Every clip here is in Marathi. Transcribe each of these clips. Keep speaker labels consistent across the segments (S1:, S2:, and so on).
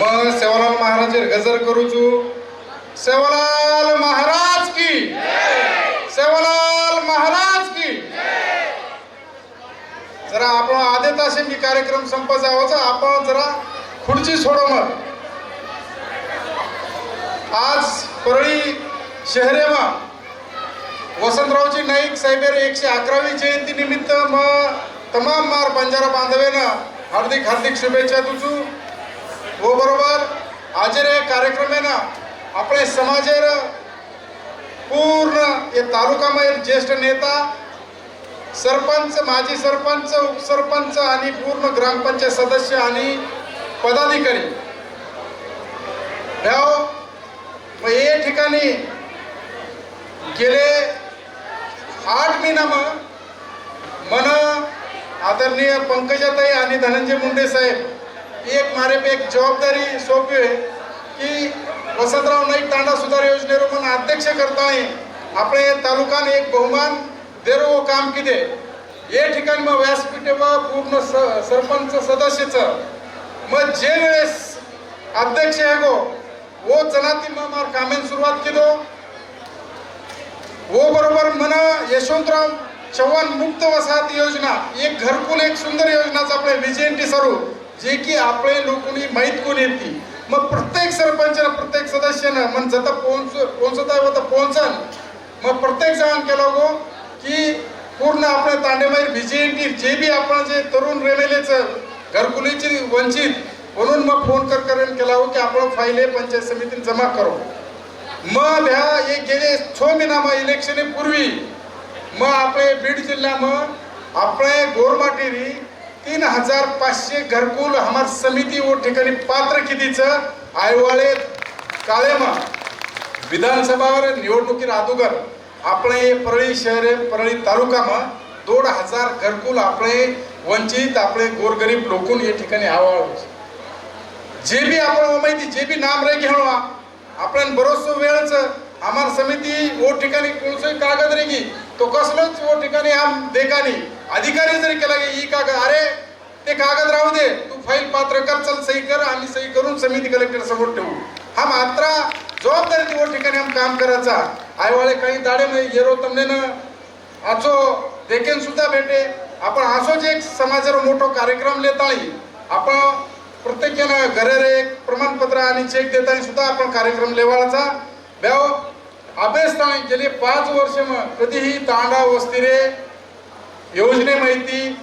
S1: मग सेवालाल महाराजेर गजर करूचू सेवालाल महाराज की. सेवालाल महाराज की. जरा आपण आधे तासे मी कार्यक्रम संप जावाचा आपण जरा खुर्ची सोडो मग आज परळी शहरेमा वसंतरावजी नाईक साहेबेर एकशे अकरावी जयंती निमित्त मग तमाम मार बंजारा बांधवेनं हार्दिक हार्दिक शुभेच्छा तुझू हो बरोबर. आज रे कार्यक्रमेनं आपल्या समाजेर पूर्ण हे तालुकामध्ये ज्येष्ठ नेता सरपंच माजी सरपंच उपसरपंच आणि पूर्ण ग्रामपंचायत सदस्य आणि पदाधिकारी. ह्याव मग हे ठिकाणी गेले आठ महिना मग. मन आदरणीय पंकजाताई आणि धनंजय मुंडे साहेब एक मारे पे एक जबाबदारी सोपी आहे की वसंतराव नाईक तांडा सुधार योजनेवर मन अध्यक्ष करताना आपले तालुकाने एक बहुमान देरो वो काम किदे? हे ठिकाणी मग व्यासपीठे व पूर्ण स सरपंच सदस्यचं मग जे वेळेस अध्यक्ष आहे गो वो जनाती मग मार कामेन सुरुवात केलो वो बरोबर मन यशवंतराव चव्हाण मुक्त वसाहत योजना एक घरकुल एक सुंदर योजनाचं आपले विजयंती सरू जे की आपले लोकांनी माहीत कोण येते मग प्रत्येक सरपंच प्रत्येक सदस्यानं मग जता पोहोच पोहोचत आहे तर पोहोचन. मग प्रत्येक जण केलं गो की पूर्ण आपल्या तांडेमाई विजयंती जे बी आपण जे तरुण रेमेलेचं घरकुलीची वंचित म्हणून मग फोन कर करून केला हो की आपण फायले पंचायत समितीने जमा करू. मग ह्या हे गेले छो महिना मग इलेक्शन पूर्वी मग आपले बीड जिल्हा मग आपले गोरमाटेरी तीन हजार पाचशे घरकुल हमार समिती व ठिकाणी पात्र कितीचं? आयवाळे काळेमा. विधानसभावर निवडणुकीर अगोदर आपले परळी शहर परळी तालुकामा दोन हजार घरकुल आपले वंचित आपले गोरगरीब लोकून या ठिकाणी आवाळ जे बी आपण माहिती जे बी नाम रे घेणो आपण बरोचसो वेळच आम्हाला समिती वो ठिकाणी कोणसंही कागद रे की तो कसलोच वो ठिकाणी आम देखानी अधिकारी जरी केला की ही कागद अरे ते कागद राहू दे. तू फाईल पात्र कर चल सही कर आम्ही सही करून समिती कलेक्टर समोर ठेवू. हा मात्र जबाबदारी तो ठिकाणी आम काम करायचा. आईवाळे काही दाडे मध्ये येरो तमने आचो देखेन सुद्धा भेटे. आपण असोच एक समाजावर मोठो कार्यक्रम लेताळी आपण प्रत्येकानं घरे रे एक प्रमाणपत्र आणि चेक देताना सुद्धा आपण कार्यक्रम लेवायचा ब्याव अभ्यास गेले पाच वर्ष मग कधीही तांडा वस्तीरे योजने माहिती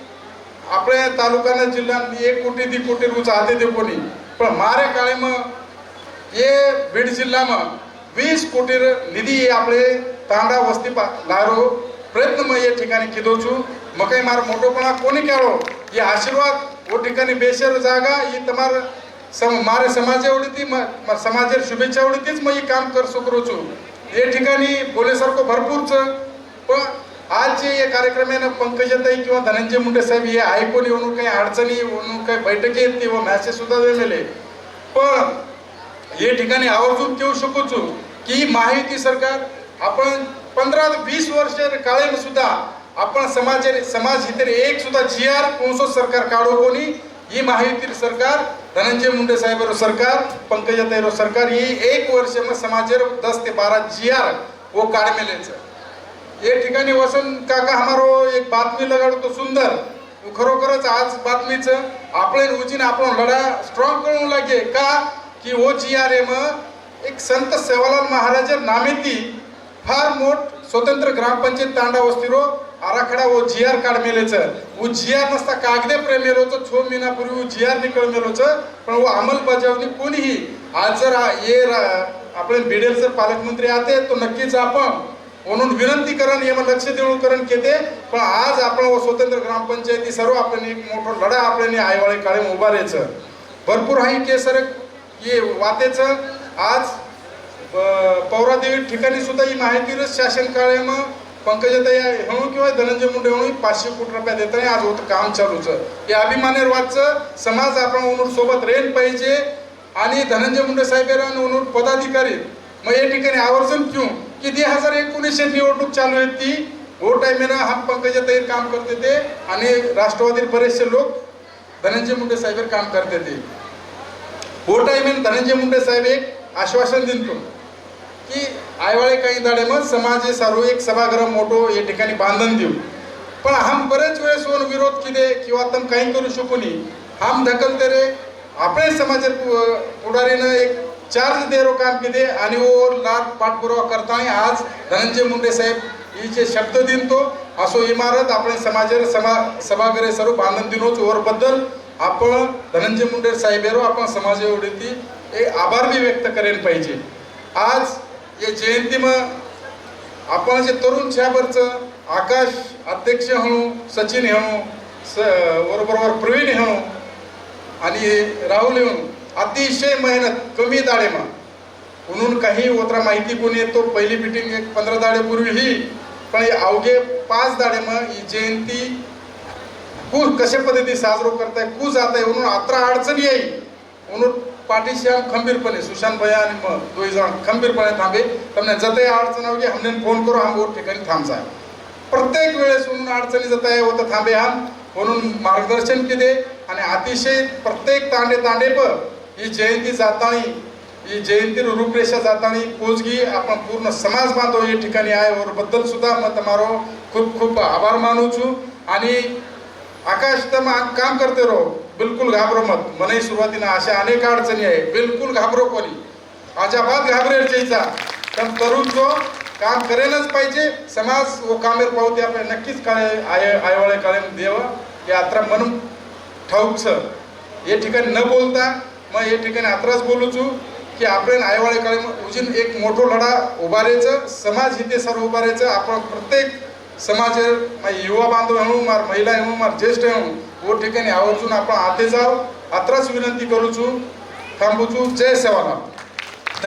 S1: आपल्या तालुक्यानं जिल्ह्यांनी एक कोटी दी कोटी रुच आधे दे कोणी. पण मारे काळे मग ये बीड जिल्ह्या वीस कोटी निधी आपले तांडा वस्ती लारो. प्रयत्न मग या ठिकाणी किदो छू. मग काही मार मोठोपणा कोणी केलो ये आशीर्वाद ओ ठिकाणी बेशर जागा ही तमार सम मारे समाज एवढी समाज शुभेच्छा एवढीच मग काम कर सुकरो छू. ये ठिकाणी बोलेसारखं भरपूरच पण आज जे या कार्यक्रमानं पंकजाताई किंवा धनंजय मुंडे साहेब हे ऐकून येऊन काही अडचणी येऊन काही बैठकी येते व मॅसेज सुद्धा दिलेले पण हे ठिकाणी आवर्जून देऊ शकूच की ही सरकार आपण पंधरा ते वीस वर्ष काळेम सुद्धा आपण समाज समाज हितेने एक सुद्धा जी आर कोणसो सरकार काढू कोणी ही माहिती सरकार धनंजय मुंडे साहेब सरकार पंकजाताई सरकार ही एक वर्ष मग समाजेर दस ते बारा जी आर वो काढमेलेच. हे ठिकाणी वसंत काका हमारो एक बातमी लगाडतो सुंदर. खरोखरच आज बातमीचं आपले उजीन आपण लढा स्ट्रॉंग करून लागे. का? की ओ जी आर एम एक संत सेवालाल महाराज नामेती फार मोठ स्वतंत्र ग्रामपंचायत तांडा वस्तीरो आराखडा ओ जी आर काढ मेलेच उ जी आर नसता कागदे प्रेमेलोच छो महिनापूर्वी जी आर निकळ मेलोचं पण व अंमलबजावणी कोणीही. आज जर हे ये रा- आपले बिडेल जर पालकमंत्री आते तो नक्कीच आपण म्हणून विनंती करण हे मग लक्ष देऊन करण केते. पण आज आपण व स्वतंत्र ग्रामपंचायती सर्व आपण एक मोठं लढा आपल्याने आईवाळे काळे उभारायचं भरपूर हाही केसर ये वातेचं. आज पौरादेवी ठिकाणी सुद्धा ही माहिती शासन काळे मग पंकजाताई म्हणून किंवा धनंजय मुंडे म्हणून पाचशे कोटी रुपया देताना आज होतं काम चालूचं. हे अभिमानेर वाचचं. समाज आपण म्हणून सोबत रेल पाहिजे. आणि धनंजय मुंडे साहेबांना म्हणून पदाधिकारी. मग या ठिकाणी आवर्जून क्यों की दोन हजार एकोणीसशे निवडणूक चालू आहे ती. हो वो टाइमेनं हा पंकजाताई काम करते ते आणि राष्ट्रवादी बरेचसे लोक धनंजय मुंडे साहेब काम करते ते. हो टायमेन धनंजय मुंडे साहेब एक आश्वासन देतो की आयवाळे काही दाडे मग समाज सारो एक सभागृह मोठो या ठिकाणी बांधून देऊ. पण हम बरेच वेळेस होऊन विरोध किदे किंवा तम काही करू शकू नाही हम ढकलते रे. आपले समाज पुढारीनं एक चार्ज देरो काम किदे आणि ओर लाभ पाठपुरावा करताना आज धनंजय मुंडे साहेब हिचे शब्द दिन तो असो इमारत आपण समाजाला सभा सभागृह सर्व बांधून दिनोच ओरबद्दल आपण धनंजय मुंडे साहेबेरो आपण समाज एवढी एक आभार बी व्यक्त करेल पाहिजे. आज या जयंती मग आपण जे तरुण छाबरचं आकाश अध्यक्ष म्हणू सचिन हणू स बरोबर प्रवीण हणू आणि राहुल येऊन अतिशय मेहनत कमी दाडेमा म्हणून काही ओतरा माहिती कोणी येतो पहिली मिटिंग एक पंधरा दाडेपूर्वी ही पण अवघे पाच दाडेमा ही जयंती कू कशा पद्धती साजरो करताय कू जात आहे म्हणून अत्रा अडचण येईल. म्हणून पाठीशी आम खंबीरपणे सुशांत भैया आणि मग दोही जण खंबीरपणे थांबे. त्यांना जत आहे अडचण अवघे हमने फोन करू हा बोर ठिकाणी जा. प्रत्येक वेळेस म्हणून अडचणी जात आहे होतं थांबे हा म्हणून मार्गदर्शन केले आणि अतिशय प्रत्येक तांडे तांडे पण ही जयंती जाताळी ही जयंती रूपरेषा जाताळी पोचगी आपण पूर्ण समाज બાંધો या ठिकाणी આવ્યો बद्दल सुद्धा मैं તમારો खूप खूप आभार માનું आणि आकाश તમે काम करते रो बिलकुल घाबरो मत મને सुरुवातीला अशा अनेक अडचणी आहे बिलकुल घाबरो कोणी अजाबात घाबरेल जायचा पण तरुण जो काम करेलच पाहिजे समाज व कामेर पावते आपण नक्कीच काळे आय आयवाळे काळे देव यात्रा म्हणून ठाऊकचं हे ठिकाणी न बोलता मग हे ठिकाणी आत्राच बोलू छू की आपण आयवाळे काळे उजीन एक मोठो लढा उभारायचं समाज हिते सर उभारायचं आपण प्रत्येक समाज युवा बांधव येऊ मार महिला येऊ मार ज्येष्ठ येऊ ओ हो ठिकाणी आवर्जून आपण आते जाव आत्राच विनंती करूचू थांबूचू जय सेवानाथ.